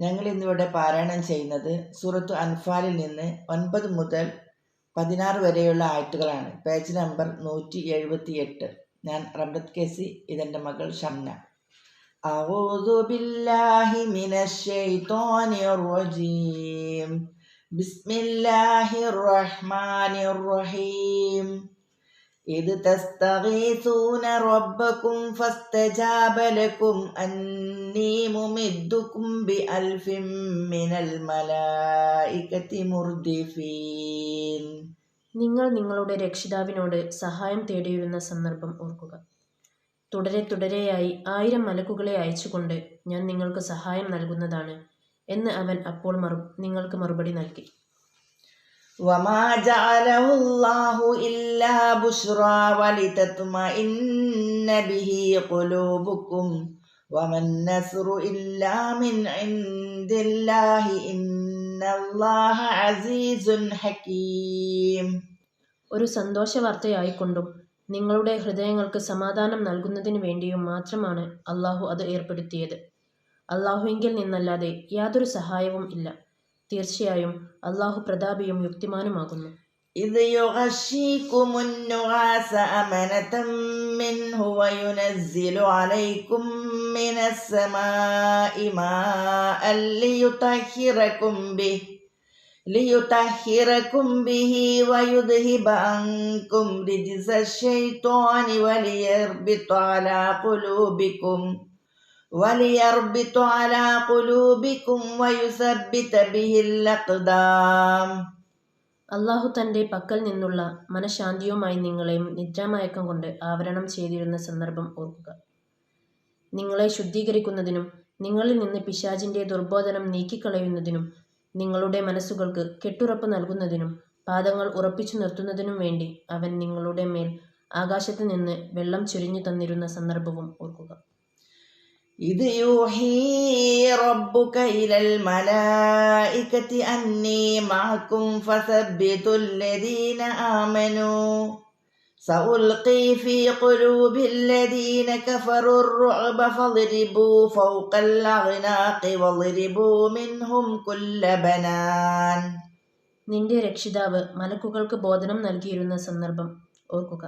ഞങ്ങൾ ഇന്നിവിടെ പാരായണം ചെയ്യുന്നത് സൂറത്തു അൻഫാലിൽ നിന്ന് ഒൻപത് മുതൽ പതിനാറ് വരെയുള്ള ആയത്തുകളാണ് പേജ് നമ്പർ നൂറ്റി എഴുപത്തി എട്ട് ഞാൻ റംലത്ത് കേസി ഇതെൻ്റെ മകൾ ഷംന أعوذ بالله من الشيطان الرجيم بسم الله الرحمن الرحيم إذ تستغيثون ربكم فاستجاب لكم أني ممدكم بألف من الملائكة مردفين നിങ്ങൾ നിങ്ങളുടെ രക്ഷിതാവിനോട് സഹായം തേടിയിരുന്ന സന്ദർഭം ഓർക്കുക തുടരെ തുടരെയായി ആയിരം മലക്കുകളെ അയച്ചുകൊണ്ട് ഞാൻ നിങ്ങൾക്ക് സഹായം നൽകുന്നതാണ് എന്ന് അവൻ അപ്പോൾ മറു നിങ്ങൾക്ക് മറുപടി നൽകി وما جعله الله إلا بشرى ولتطمئن به قلوبكم وما النصر إلا من عند الله إن الله عزيز حكيم ഒരു സന്തോഷ വാർത്തയായിക്കൊണ്ടും നിങ്ങളുടെ ഹൃദയങ്ങൾക്ക് സമാധാനം നൽകുന്നതിന് വേണ്ടിയും മാത്രമാണ് അള്ളാഹു അത് ഏർപ്പെടുത്തിയത് അള്ളാഹുവിങ്കിൽ നിന്നല്ലാതെ യാതൊരു സഹായവും ഇല്ല തീർച്ചയായും അള്ളാഹു പ്രതാപിയും യുക്തിമാനുമാകുന്നു إذ يغشيكم النعاس أمنة منه وينزل عليكم من السماء ماء ليطهركم به ليطهركم به ويذهب عنكم رجز الشيطان وليربط على قلوبكم وليربط على قلوبكم ويثبت به الأقدام. അള്ളാഹു തന്റെ പക്കൽ നിന്നുള്ള മനഃശാന്തിയുമായി നിങ്ങളെയും നിദ്രാമയക്കം കൊണ്ട് ആവരണം ചെയ്തിരുന്ന സന്ദർഭം ഓർക്കുക. നിങ്ങളെ ശുദ്ധീകരിക്കുന്നതിനും നിങ്ങളിൽ നിന്ന് പിശാചിന്റെ ദുർബോധനം നീക്കിക്കളയുന്നതിനും നിങ്ങളുടെ മനസ്സുകൾക്ക് കെട്ടുറപ്പ് നൽകുന്നതിനും പാദങ്ങൾ ഉറപ്പിച്ചു നിർത്തുന്നതിനും വേണ്ടി അവൻ നിങ്ങളുടെ മേൽ ആകാശത്ത് നിന്ന് വെള്ളം ചൊരിഞ്ഞു തന്നിരുന്ന സന്ദർഭവും ഓർക്കുക. إذ يوحي ربك إلى الملائكة أني معكم فثبتوا الذين آمنوا سألقي في قلوب الذين كفروا الرعب فاضربوا فوق الأعناق واضربوا منهم كل بنان നിന്റെ രക്ഷിതാവ് മലക്കുകൾക്ക് ബോധനം നൽകിയിരുന്ന സന്ദർഭം ഓർക്കുക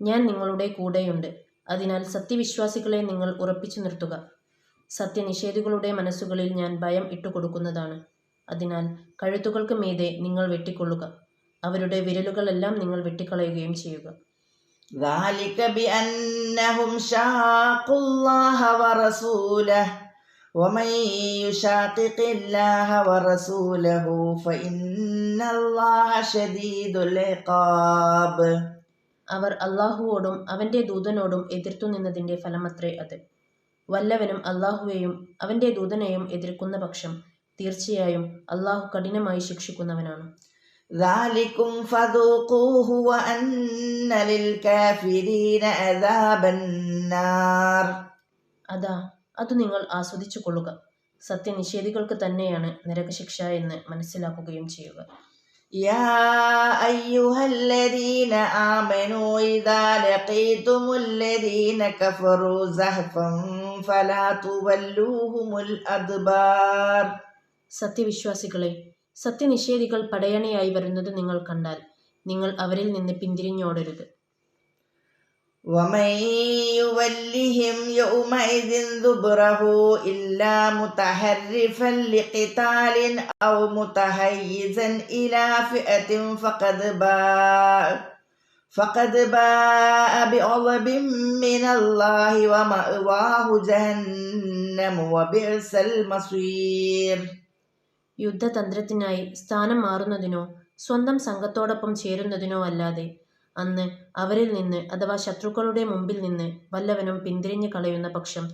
ഞാൻ നിങ്ങളുടെ കൂടെയുണ്ട് അതിനാൽ സത്യവിശ്വാസികളെ നിങ്ങൾ ഉറപ്പിച്ചു നിർത്തുക സത്യനിഷേധികളുടെ മനസ്സുകളിൽ ഞാൻ ഭയം ഇട്ടുകൊടുക്കുന്നതാണ് അതിനാൽ കഴുത്തുകൾക്ക് മീതെ നിങ്ങൾ വെട്ടിക്കൊള്ളുക അവരുടെ വിരലുകളെല്ലാം നിങ്ങൾ വെട്ടിക്കളയുകയും ചെയ്യുക ذلك بأنهم شاقوا الله ورسوله ومن يشاقق الله ورسوله فإن الله شديد العقاب അവർ അള്ളാഹുവോടും അവന്റെ ദൂതനോടും എതിർത്തു നിന്നതിന്റെ ഫലമത്രേ അത്. വല്ലവനും അള്ളാഹുവേയും അവന്റെ ദൂതനെയും എതിർക്കുന്ന പക്ഷം തീർച്ചയായും അള്ളാഹു കഠിനമായി ശിക്ഷിക്കുന്നവനാണ്. അതാ അത് നിങ്ങൾ ആസ്വദിച്ചു കൊള്ളുക. സത്യനിഷേധികൾക്ക് തന്നെയാണ് നരകശിക്ഷ എന്ന് മനസ്സിലാക്കുകയും ചെയ്യുക. يا أيها الذين آمنوا إذا لقيتم الذين كفروا زحفا فلا تولوهم الأدبار സത്യവിശ്വാസികളെ സത്യനിഷേധികൾ പടയണിയായി വരുന്നത് നിങ്ങൾ കണ്ടാൽ നിങ്ങൾ അവരിൽ നിന്ന് പിന്തിരിഞ്ഞോടരുത് ومن يولهم يومئذ ذبره إلا متحرفا لقتال أو متحيزا إلى فئة فقد باء فقد باء بغضب من الله ومأواه جهنم وبئس المصير യുദ്ധതന്ത്രത്തിനായി സ്ഥാനം മാറുന്നതിനോ സ്വന്തം സംഘത്തോടൊപ്പം ചേരുന്നതിനോ അല്ലാതെ അന്ന് അവരിൽ നിന്ന് അഥവാ ശത്രുക്കളുടെ മുമ്പിൽ നിന്ന് വല്ലവനും പിന്തിരിഞ്ഞു കളയുന്ന പക്ഷം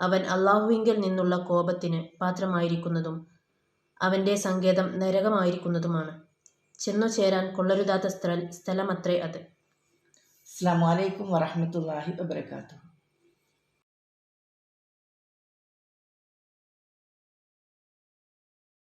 അവൻ അള്ളാഹുവിങ്കിൽ നിന്നുള്ള കോപത്തിന് പാത്രമായിരിക്കുന്നതും അവന്റെ സങ്കേതം നരകമായിരിക്കുന്നതുമാണ്. ചെന്നു ചേരാൻ കൊള്ളരുതാത്ത സ്ഥല സ്ഥലമത്രേ അത്. അസ്സാം വലൈക്കും വറഹമത്തല്ലാഹി വബർക്കാത്തു